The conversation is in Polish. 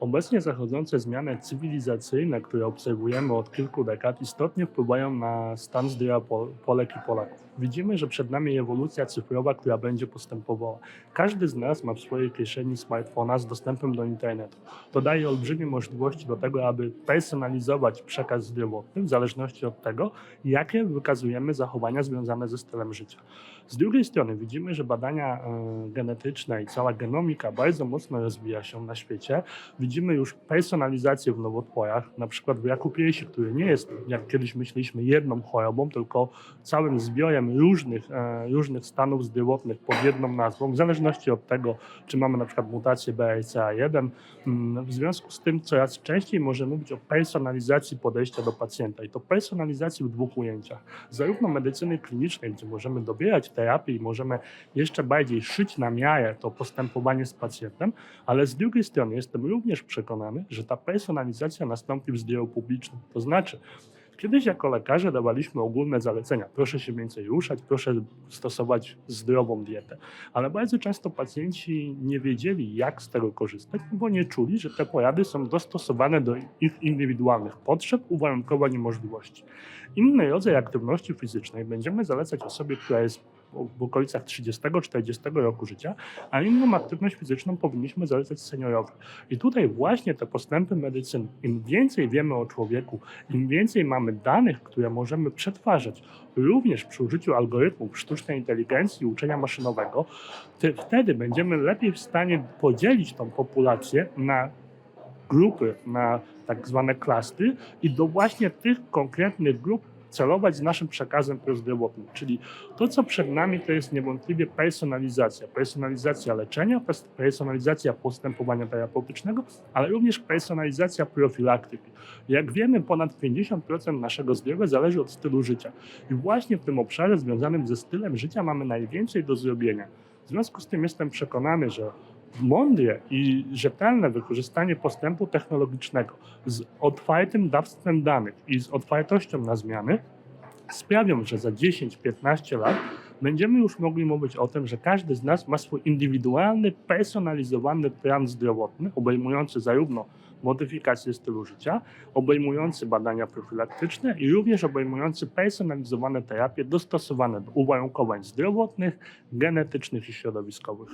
Obecnie zachodzące zmiany cywilizacyjne, które obserwujemy od kilku dekad, istotnie wpływają na stan zdrowia Pol- Polek i Polaków. Widzimy, że przed nami ewolucja cyfrowa, która będzie postępowała. Każdy z nas ma w swojej kieszeni smartfona z dostępem do internetu. To daje olbrzymie możliwości do tego, aby personalizować przekaz zdrowotny w zależności od tego, jakie wykazujemy zachowania związane ze stylem życia. Z drugiej strony widzimy, że badania e, genetyczne i cała genomika bardzo mocno rozwija się na świecie. Widzimy już personalizację w nowotworach, na przykład w raku który nie jest, jak kiedyś myśleliśmy, jedną chorobą, tylko całym zbiorem różnych, e, różnych stanów zdrowotnych pod jedną nazwą, w zależności od tego, czy mamy na przykład mutację BRCA1. Mm, W związku z tym coraz częściej możemy mówić o personalizacji podejścia do pacjenta i to personalizacji w dwóch ujęciach. Zarówno medycyny klinicznej, gdzie możemy dobierać terapię i możemy jeszcze bardziej szyć na miarę to postępowanie z pacjentem, ale z drugiej strony jestem również przekonany, że ta personalizacja nastąpi w zdrowiu publicznym. To znaczy, Kiedyś jako lekarze dawaliśmy ogólne zalecenia. Proszę się więcej ruszać, proszę stosować zdrową dietę. Ale bardzo często pacjenci nie wiedzieli, jak z tego korzystać, bo nie czuli, że te porady są dostosowane do ich indywidualnych potrzeb, uwarunkowań i możliwości. Inny rodzaj aktywności fizycznej będziemy zalecać osobie, która jest w okolicach 30-40 roku życia, a inną aktywność fizyczną powinniśmy zalecać seniorowi. I tutaj właśnie te postępy medycyny, im więcej wiemy o człowieku, im więcej mamy danych, które możemy przetwarzać, również przy użyciu algorytmów sztucznej inteligencji i uczenia maszynowego, wtedy będziemy lepiej w stanie podzielić tą populację na grupy, na tak zwane klasy i do właśnie tych konkretnych grup celować z naszym przekazem prozdrowotnym. Czyli to, co przed nami, to jest niewątpliwie personalizacja. Personalizacja leczenia, pers- personalizacja postępowania terapeutycznego, ale również personalizacja profilaktyki. Jak wiemy, ponad 50% naszego zdrowia zależy od stylu życia. I właśnie w tym obszarze związanym ze stylem życia mamy najwięcej do zrobienia. W związku z tym jestem przekonany, że mądre i rzetelne wykorzystanie postępu technologicznego z otwartym dawstwem danych i z otwartością na zmiany sprawią, że za 10-15 lat będziemy już mogli mówić o tym, że każdy z nas ma swój indywidualny, personalizowany plan zdrowotny, obejmujący zarówno modyfikację stylu życia, obejmujący badania profilaktyczne i również obejmujący personalizowane terapie dostosowane do uwarunkowań zdrowotnych, genetycznych i środowiskowych.